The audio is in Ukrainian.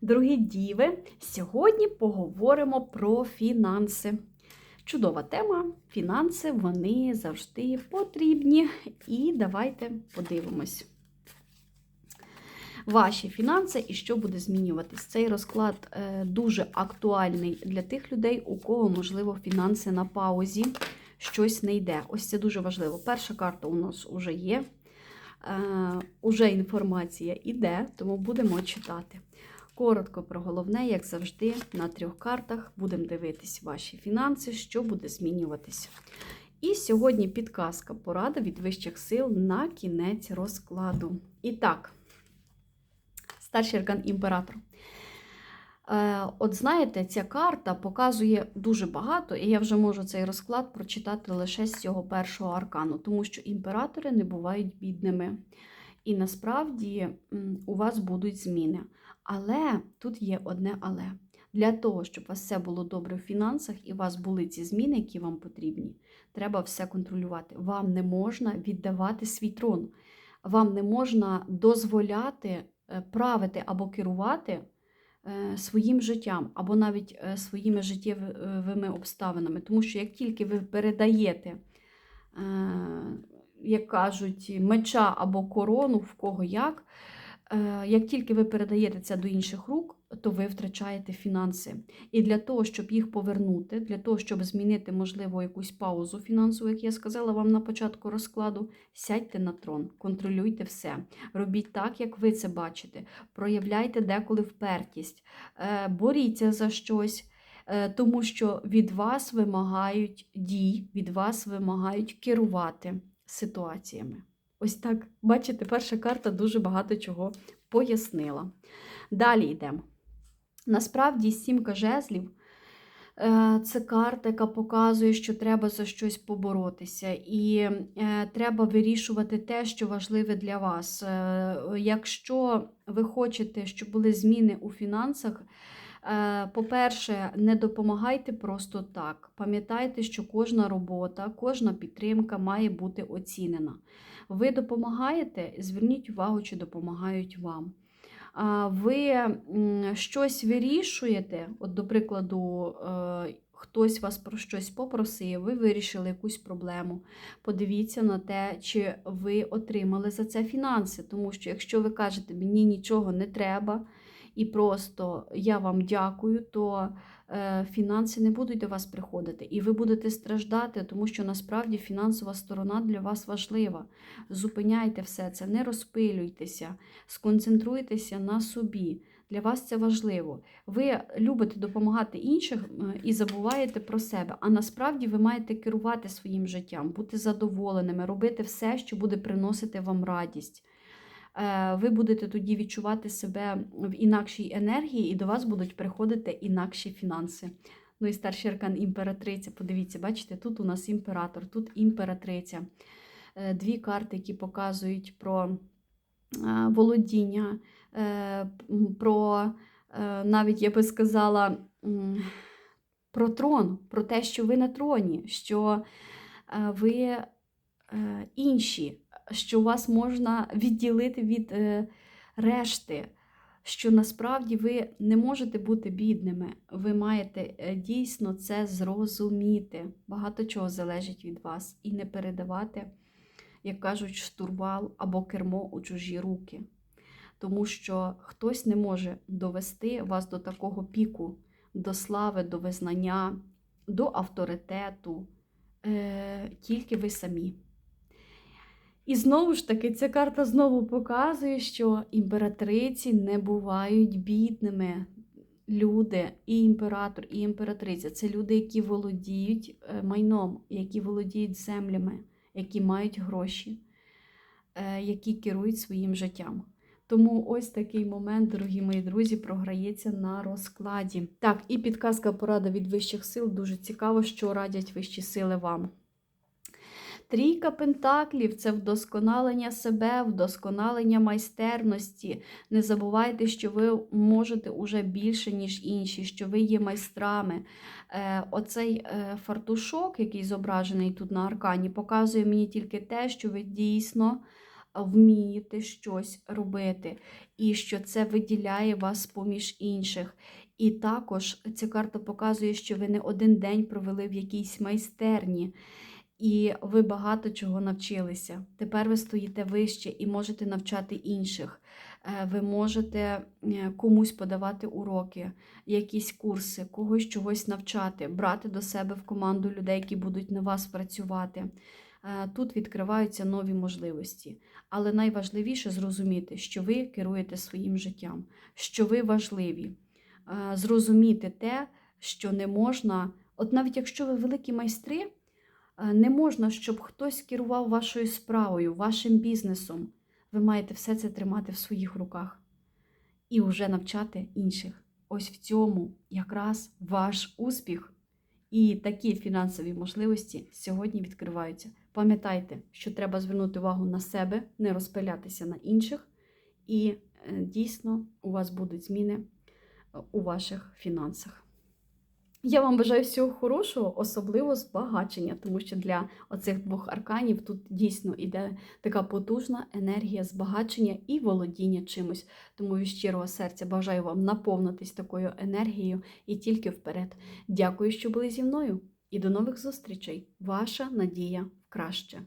Дорогі діви, сьогодні поговоримо про фінанси. Чудова тема. Фінанси вони завжди потрібні. І давайте подивимось. Ваші фінанси і що буде змінюватись. Цей розклад е, дуже актуальний для тих людей, у кого, можливо, фінанси на паузі, щось не йде. Ось це дуже важливо. Перша карта у нас вже є. Е, Уже інформація йде, тому будемо читати. Коротко про головне, як завжди, на трьох картах будемо дивитись ваші фінанси, що буде змінюватися. І сьогодні підказка порада від вищих сил на кінець розкладу. І так, старший аркан імператор. Е, От знаєте, ця карта показує дуже багато, і я вже можу цей розклад прочитати лише з цього першого аркану, тому що імператори не бувають бідними. І насправді у вас будуть зміни. Але тут є одне але. Для того, щоб у вас все було добре в фінансах і у вас були ці зміни, які вам потрібні, треба все контролювати. Вам не можна віддавати свій трон. Вам не можна дозволяти е, правити або керувати е, своїм життям, або навіть е, своїми життєвими обставинами. Тому що як тільки ви передаєте, як кажуть, меча або корону, в кого як, як тільки ви передаєте це до інших рук, то ви втрачаєте фінанси. І для того, щоб їх повернути, для того, щоб змінити, можливо, якусь паузу фінансову, як я сказала вам на початку розкладу, сядьте на трон, контролюйте все. Робіть так, як ви це бачите. Проявляйте деколи впертість, е, боріться за щось. е, Тому що від вас вимагають дій, від вас вимагають керувати ситуаціями. Ось так, бачите, перша карта дуже багато чого пояснила. Далі йдемо. Насправді, сімка жезлів е, це карта, яка показує, що треба за щось поборотися, і е, треба вирішувати те, що важливе для вас. Е, Якщо ви хочете, щоб були зміни у фінансах, по-перше, не допомагайте просто так. Пам'ятайте, що кожна робота, кожна підтримка має бути оцінена. Ви допомагаєте, зверніть увагу, чи допомагають вам ви щось вирішуєте, от, до прикладу, е, хтось вас про щось попросив, ви вирішили якусь проблему. Подивіться на те, чи ви отримали за це фінанси. Тому що якщо ви кажете, мені нічого не треба, і просто я вам дякую, то е, фінанси не будуть до вас приходити. І ви будете страждати, тому що насправді фінансова сторона для вас важлива. Зупиняйте все це, не розпилюйтеся, сконцентруйтеся на собі. Для вас це важливо. Ви любите допомагати іншим і забуваєте про себе. А насправді ви маєте керувати своїм життям, бути задоволеними, робити все, що буде приносити вам радість. Е, Ви будете тоді відчувати себе в інакшій енергії, і до вас будуть приходити інакші фінанси. Ну і старший аркан імператриця. Подивіться, бачите, тут у нас імператор, тут імператриця. Е, Дві карти, які показують про е, володіння, про навіть я би сказала про трон, про те, що ви на троні, що ви інші, що вас можна відділити від е, решти. Що насправді ви не можете бути бідними, ви маєте е, дійсно це зрозуміти. Багато чого залежить від вас, і не передавати, як кажуть, штурвал або кермо у чужі руки. Тому що хтось не може довести вас до такого піку, до слави, до визнання, до авторитету, е, тільки ви самі. І знову ж таки, ця карта знову показує, що імператриці не бувають бідними. Люди, і імператор, і імператриця це люди, які володіють е, майном, які володіють землями, які мають гроші, е, які керують своїм життям. Тому ось такий момент, дорогі мої друзі, програється на розкладі. Так, і підказка порада від вищих сил. Дуже цікаво, що радять вищі сили вам. Трійка пентаклів це вдосконалення себе, вдосконалення майстерності. Не забувайте, що ви можете уже більше, ніж інші, що ви є майстрами. Е, Оцей е, фартушок, який зображений тут на аркані, показує мені тільки те, що ви дійсно вмієте щось робити, і що це виділяє вас поміж інших. І також ця карта показує, що ви не один день провели в якійсь майстерні, і ви багато чого навчилися. Тепер ви стоїте вище і можете навчати інших. Е, Ви можете е, комусь подавати уроки, якісь курси, когось чогось навчати, брати до себе в команду людей, які будуть на вас працювати. Е, Тут відкриваються нові можливості. Але найважливіше зрозуміти, що ви керуєте своїм життям, що ви важливі. Зрозуміти те, що не можна, от навіть якщо ви великі майстри, не можна, щоб хтось керував вашою справою, вашим бізнесом. Ви маєте все це тримати в своїх руках і вже навчати інших. Ось в цьому якраз ваш успіх. І такі фінансові можливості сьогодні відкриваються. Пам'ятайте, що треба звернути увагу на себе, не розпилятися на інших, і е, дійсно у вас будуть зміни е, у ваших фінансах. Я вам бажаю всього хорошого, особливо збагачення, тому що для оцих двох арканів тут дійсно йде така потужна енергія збагачення і володіння чимось. Тому від щирого серця бажаю вам наповнитись такою енергією і тільки вперед. Дякую, що були зі мною, і до нових зустрічей. Ваша надія краще.